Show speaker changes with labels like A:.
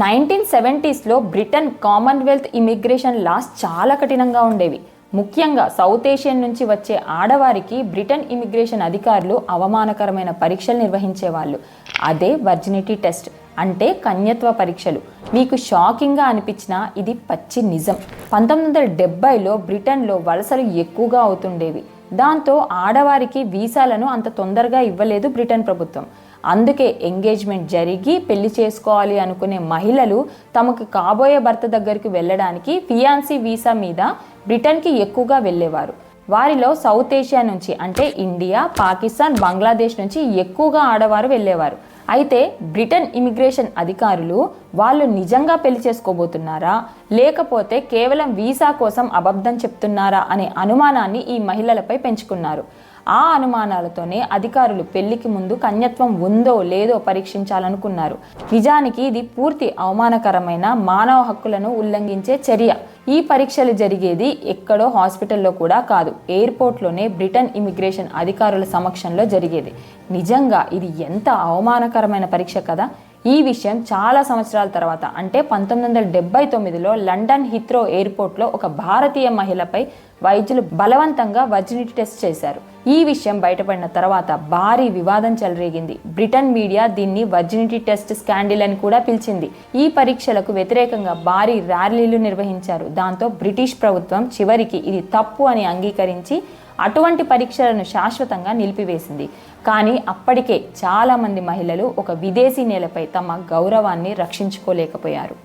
A: Nineteen సెవెంటీస్లో Britain Commonwealth immigration laws చాలా కఠినంగా ఉండేవి. ముఖ్యంగా సౌత్ ఏషియన్ నుంచి వచ్చే ఆడవారికి బ్రిటన్ ఇమిగ్రేషన్ అధికారులు అవమానకరమైన పరీక్షలు నిర్వహించేవాళ్ళు. అదే వర్జినిటీ టెస్ట్ అంటే కన్యత్వ పరీక్షలు. మీకు షాకింగ్గా అనిపించినా ఇది పచ్చి నిజం. పంతొమ్మిది వందల డెబ్బైలో బ్రిటన్లో వలసలు ఎక్కువగా అవుతుండేవి. దాంతో ఆడవారికి వీసాలను అంత తొందరగా ఇవ్వలేదు బ్రిటన్ ప్రభుత్వం. అందుకే ఎంగేజ్మెంట్ జరిగి పెళ్ళి చేసుకోవాలి అనుకునే మహిళలు తమకు కాబోయే భర్త దగ్గరికి వెళ్ళడానికి ఫియాన్సీ వీసా మీద బ్రిటన్కి ఎక్కువగా వెళ్ళేవారు. వారిలో సౌత్ ఏషియా నుంచి అంటే ఇండియా పాకిస్తాన్ బంగ్లాదేశ్ నుంచి ఎక్కువగా ఆడవారు వెళ్ళేవారు. అయితే బ్రిటన్ ఇమిగ్రేషన్ అధికారులు వాళ్ళు నిజంగా పెళ్ళి చేసుకోబోతున్నారా? లేకపోతే కేవలం వీసా కోసం అబద్ధం చెప్తున్నారా? అనే అనుమానాన్ని ఈ మహిళలపై పెంచుకున్నారు. ఆ అనుమానాలతోనే అధికారులు పెళ్ళికి ముందు కన్యత్వం ఉందో లేదో పరీక్షించాలనుకున్నారు. నిజానికి ఇది పూర్తి అవమానకరమైన మానవ హక్కులను ఉల్లంఘించే చర్య. ఈ పరీక్షలు జరిగేది ఎక్కడో హాస్పిటల్లో కూడా కాదు ఎయిర్పోర్ట్లోనే బ్రిటన్ ఇమిగ్రేషన్ అధికారుల సమక్షంలో జరిగేది. నిజంగా ఇది ఎంత అవమానకరమైన పరీక్ష కదా! ఈ విషయం చాలా సంవత్సరాల తర్వాత అంటే పంతొమ్మిది వందల డెబ్బై తొమ్మిదిలో లండన్ హిత్రో ఎయిర్పోర్ట్లో ఒక భారతీయ మహిళపై వైద్యులు బలవంతంగా వర్జినిటీ టెస్ట్ చేశారు. ఈ విషయం బయటపడిన తర్వాత భారీ వివాదం చెలరేగింది. బ్రిటన్ మీడియా దీన్ని వర్జినిటీ టెస్ట్ స్కాండిల్ అని కూడా పిలిచింది. ఈ పరీక్షలకు వ్యతిరేకంగా భారీ ర్యాలీలు నిర్వహించారు. దాంతో బ్రిటిష్ ప్రభుత్వం చివరికి ఇది తప్పు అని అంగీకరించి అటువంటి పరీక్షలను శాశ్వతంగా నిలిపివేసింది. కానీ అప్పటికే చాలామంది మహిళలు ఒక విదేశీ నేలపై తమ గౌరవాన్ని రక్షించుకోలేకపోయారు.